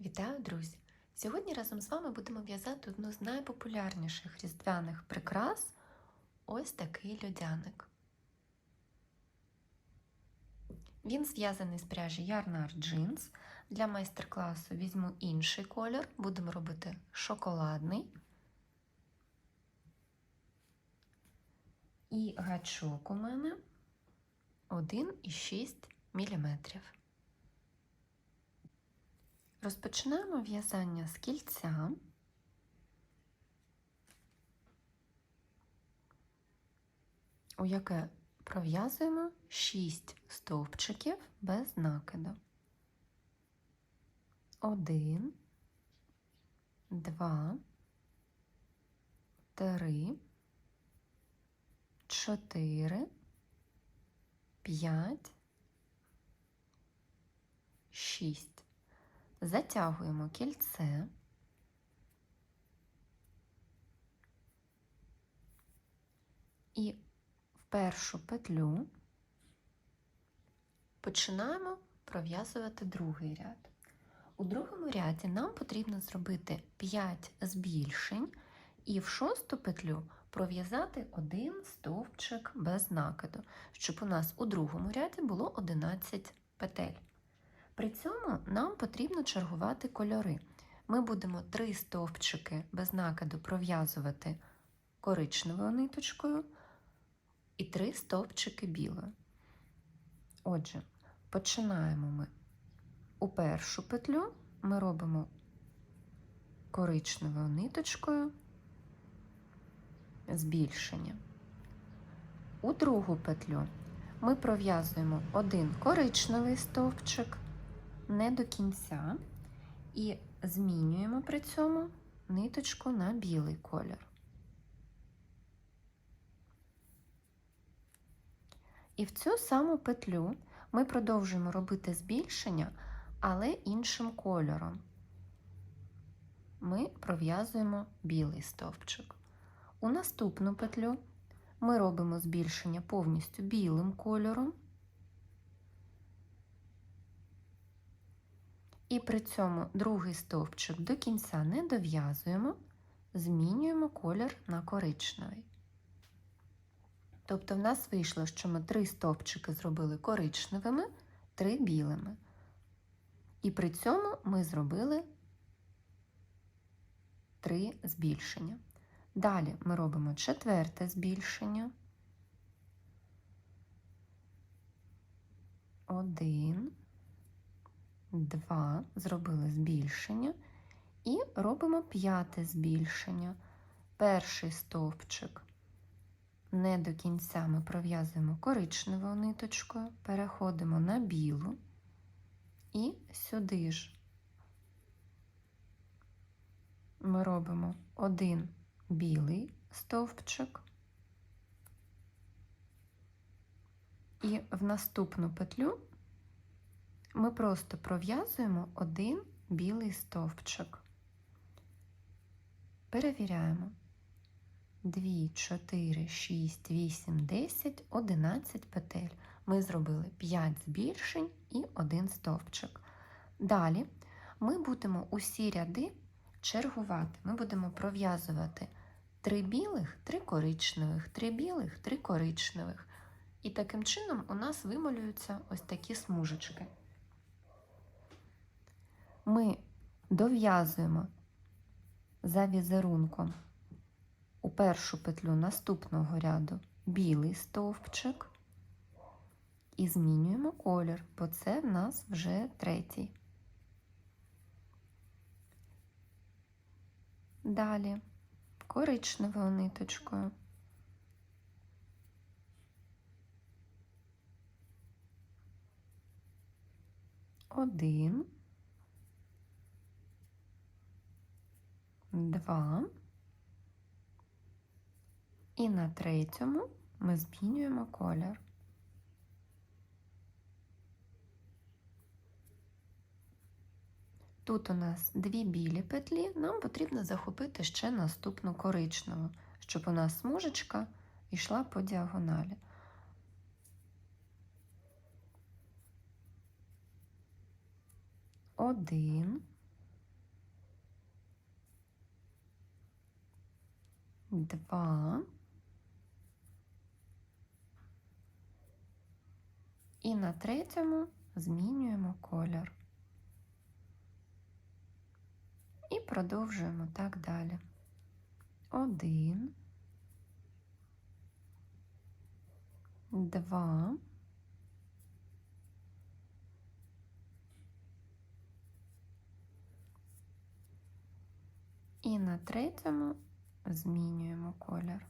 Вітаю, друзі! Сьогодні разом з вами будемо в'язати одну з найпопулярніших різдвяних прикрас ось такий льодяник. Він зв'язаний з пряжі Yarnar Jeans. Для майстер-класу візьму інший колір, будемо робити шоколадний. І гачок у мене 1,6 мм. Розпочинаємо в'язання з кільця. У яке пров'язуємо 6 стовпчиків без накиду. Один, два, три, чотири, п'ять, шість. Затягуємо кільце. І в першу петлю починаємо пров'язувати другий ряд. У другому ряді нам потрібно зробити 5 збільшень і в шосту петлю пров'язати один стовпчик без накиду, щоб у нас у другому ряді було 11 петель. При цьому нам потрібно чергувати кольори. Ми будемо три стовпчики без накиду пров'язувати коричневою ниточкою і три стовпчики білою. Отже, починаємо ми у першу петлю, ми робимо коричневою ниточкою збільшення. У другу петлю ми пров'язуємо один коричневий стовпчик не до кінця і змінюємо при цьому ниточку на білий колір. І в цю саму петлю ми продовжуємо робити збільшення, але іншим кольором. Ми пров'язуємо білий стовпчик. У наступну петлю ми робимо збільшення повністю білим кольором. І при цьому другий стовпчик до кінця не дов'язуємо, змінюємо колір на коричневий. Тобто в нас вийшло, що ми три стовпчики зробили коричневими, три білими. І при цьому ми зробили три збільшення. Далі ми робимо четверте збільшення. Один. Два, зробили збільшення. І робимо п'яте збільшення. Перший стовпчик. Не до кінця ми пров'язуємо коричневою ниточкою, переходимо на білу. І сюди ж ми робимо один білий стовпчик. І в наступну петлю ми просто пров'язуємо один білий стовпчик. Перевіряємо. 2, 4, 6, 8, 10, 11 петель. Ми зробили 5 збільшень і 1 стовпчик. Далі ми будемо усі ряди чергувати. Ми будемо пров'язувати 3 білих, 3 коричневих, 3 білих, 3 коричневих. І таким чином у нас вималюються ось такі смужечки ми дов'язуємо за візерунком у першу петлю наступного ряду білий стовпчик і змінюємо колір, бо це в нас вже третій. Далі коричневою ниточкою. Один. Два. І на третьому ми змінюємо колір. Тут у нас дві білі петлі, нам потрібно захопити ще наступну коричневу, щоб у нас смужечка йшла по діагоналі. Один. Два. І на третьому змінюємо колір. І продовжуємо так далі. Один, два, і на третьому змінюємо колір.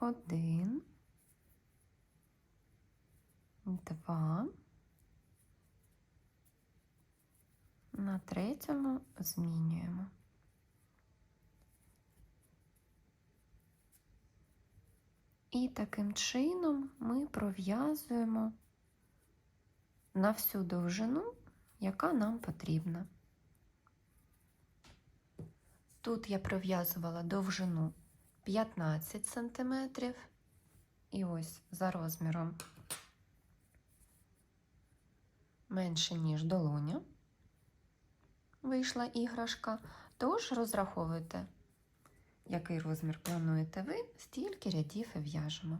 Один, два. На третьому змінюємо. І таким чином ми пров'язуємо на всю довжину, яка нам потрібна. Тут я пров'язувала довжину 15 см, і ось за розміром менше, ніж долоня вийшла іграшка, тож розраховуйте який розмір плануєте ви, стільки рядів і в'яжемо.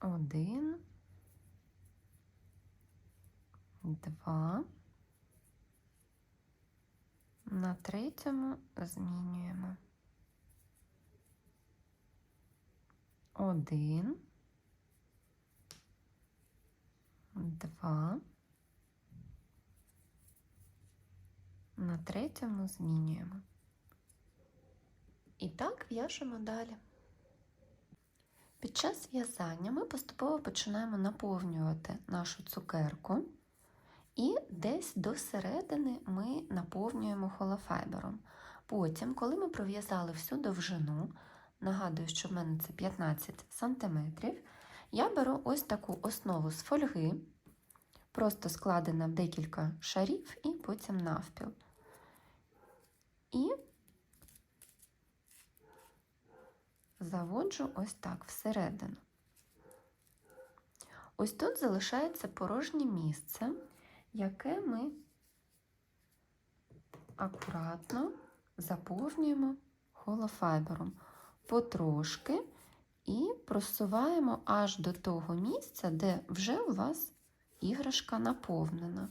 Один, два. На третьому змінюємо. Один, два. На третьому змінюємо. І так в'яжемо далі. Під час в'язання ми поступово починаємо наповнювати нашу цукерку, і десь до середини ми наповнюємо холофайбером. Потім, коли ми пров'язали всю довжину, нагадую, що в мене це 15 см, я беру ось таку основу з фольги, просто складена в декілька шарів і потім навпіл і заводжу ось так всередину. Ось тут залишається порожнє місце, яке ми акуратно заповнюємо холофайбером потрошки і просуваємо аж до того місця, де вже у вас іграшка наповнена.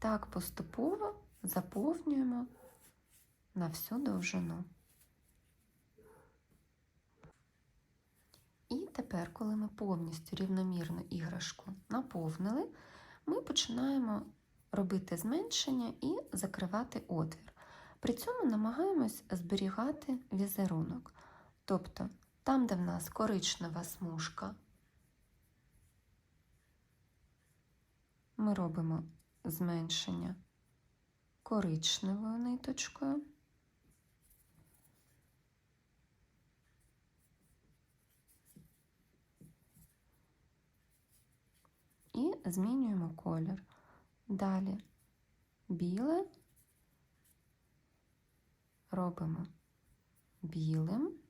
Так поступово заповнюємо на всю довжину. І тепер, коли ми повністю рівномірну іграшку наповнили, ми починаємо робити зменшення і закривати отвір. При цьому намагаємось зберігати візерунок. Тобто, там, де в нас коричнева смужка, ми робимо зменшення коричневою ниточкою. І змінюємо колір. Далі біле робимо білим.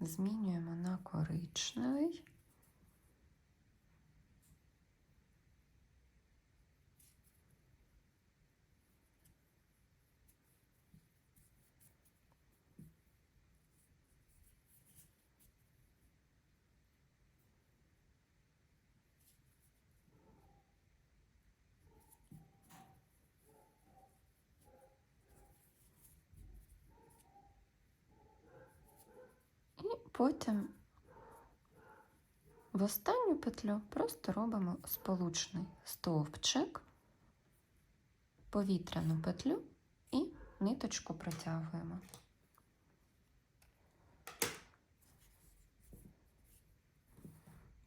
Змінюємо на коричневий. Потім в останню петлю просто робимо сполучний стовпчик, повітряну петлю і ниточку протягуємо.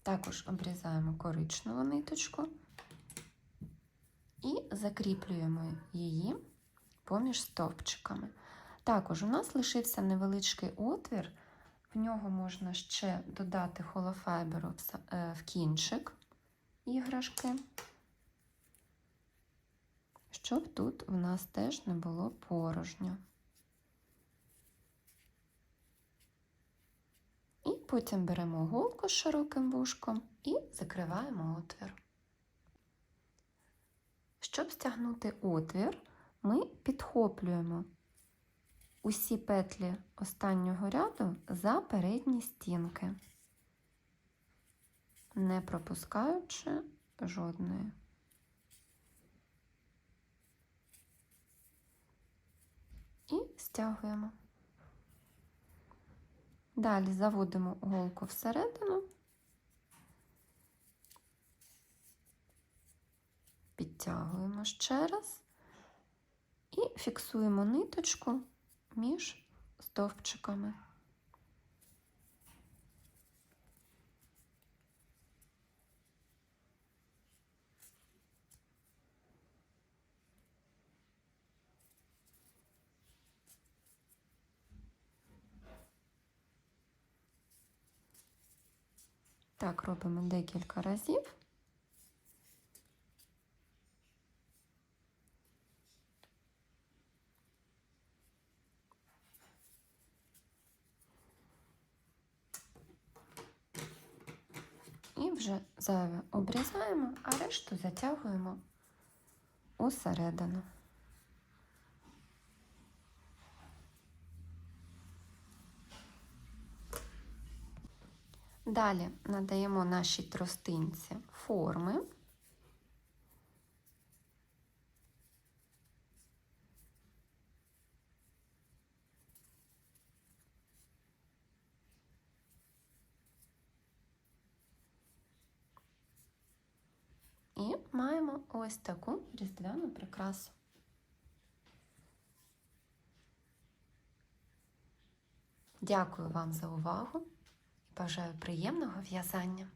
Також обрізаємо коричневу ниточку і закріплюємо її поміж стовпчиками. Також у нас лишився невеличкий отвір, в нього можна ще додати холофайберу в е, в кінчик іграшки, щоб тут в нас теж не було порожньо. І потім беремо голку з широким вушком і закриваємо отвір. Щоб стягнути отвір, ми підхоплюємо усі петлі останнього ряду за передні стінки, не пропускаючи жодної. І стягуємо. Далі заводимо голку всередину, підтягуємо ще раз і фіксуємо ниточку між стовпчиками. Так робимо декілька разів. І вже зайве обрізаємо, а решту затягуємо усередину. Далі надаємо нашій тростинці форми. І маємо ось таку різдвяну прикрасу. Дякую вам за увагу і бажаю приємного в'язання!